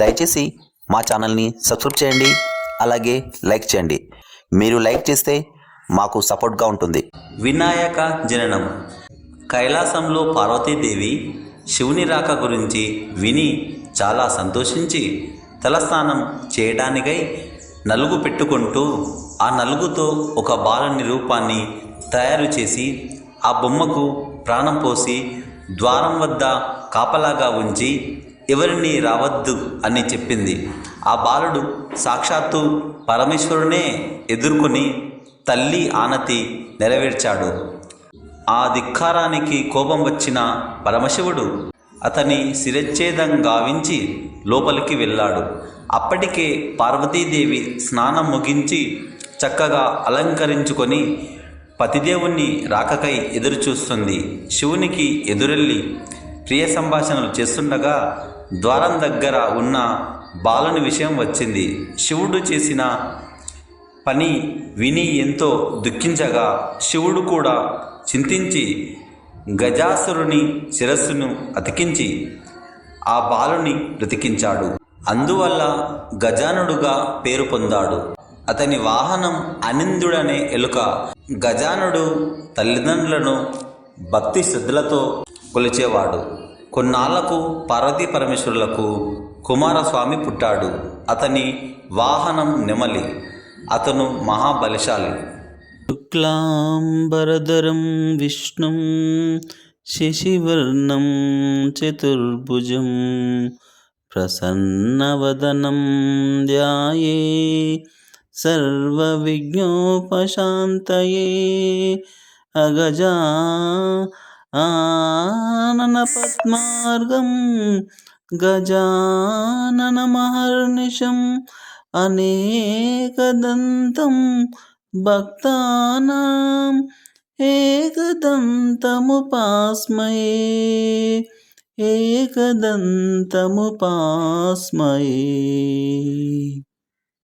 దయచేసి మా ఛానల్ని సబ్స్క్రైబ్ చేయండి అలాగే లైక్ చేయండి. మీరు లైక్ చేస్తే మాకు సపోర్ట్గా ఉంటుంది. వినాయక జననం. కైలాసంలో పార్వతీదేవి శివుని రాక గురించి విని చాలా సంతోషించి తలస్నానం చేయడానికై నలుగు పెట్టుకుంటూ ఆ నలుగుతో ఒక బాలుని రూపాన్ని తయారు చేసి ఆ బొమ్మకు ప్రాణం పోసి ద్వారం వద్ద కాపలాగా ఉంచి ఎవరిని రావద్దు అని చెప్పింది. ఆ బాలుడు సాక్షాత్తు పరమేశ్వరునే ఎదుర్కొని తల్లి ఆనతి నెరవేర్చాడు. ఆ ధిక్కారానికి కోపం వచ్చిన పరమశివుడు అతని శిరచ్ఛేదం గావించి లోపలికి వెళ్ళాడు. అప్పటికే పార్వతీదేవి స్నానం ముగించి చక్కగా అలంకరించుకొని పతిదేవుణ్ణి రాకకై ఎదురుచూస్తుంది. శివునికి ఎదురెళ్ళి ప్రియ సంభాషణలు చేస్తుండగా ద్వారం దగ్గర ఉన్న బాలుని విషయం వచ్చింది. శివుడు చేసిన పని విని ఎంతో దుఃఖించగా శివుడు కూడా చింతించి గజాసురుని శిరస్సును అతికించి ఆ బాలుని బ్రతికించాడు. అందువల్ల గజానుడుగా పేరు పొందాడు. అతని వాహనం అనిందుడనే ఎలుక. గజానుడు తల్లిదండ్రులను భక్తి శ్రద్ధలతో కొలిచేవాడు. కొన్నాళ్ళకు పార్వతీ పరమేశ్వరులకు కుమారస్వామి పుట్టాడు. అతని వాహనం నెమలి. అతను మహాబలిశాలి. శుక్లాంబరధరం విష్ణుం శశివర్ణం చతుర్భుజం ప్రసన్నవదనం ధ్యాయే సర్వవిజ్ఞోపశాంతయే అగజా ఆనన పద్మార్గం ఆననపద్మార్గం గజాననమహర్నిశం అనేకదంతం భక్తానాం ఏకదంతముపాస్మయే ఏకదంతముపాస్మయే.